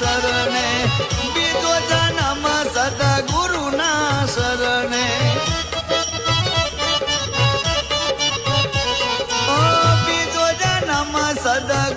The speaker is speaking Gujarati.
શરણે. બીજો જન્મ સદા ગુરુના શરણે. બીજો જન્મ સદા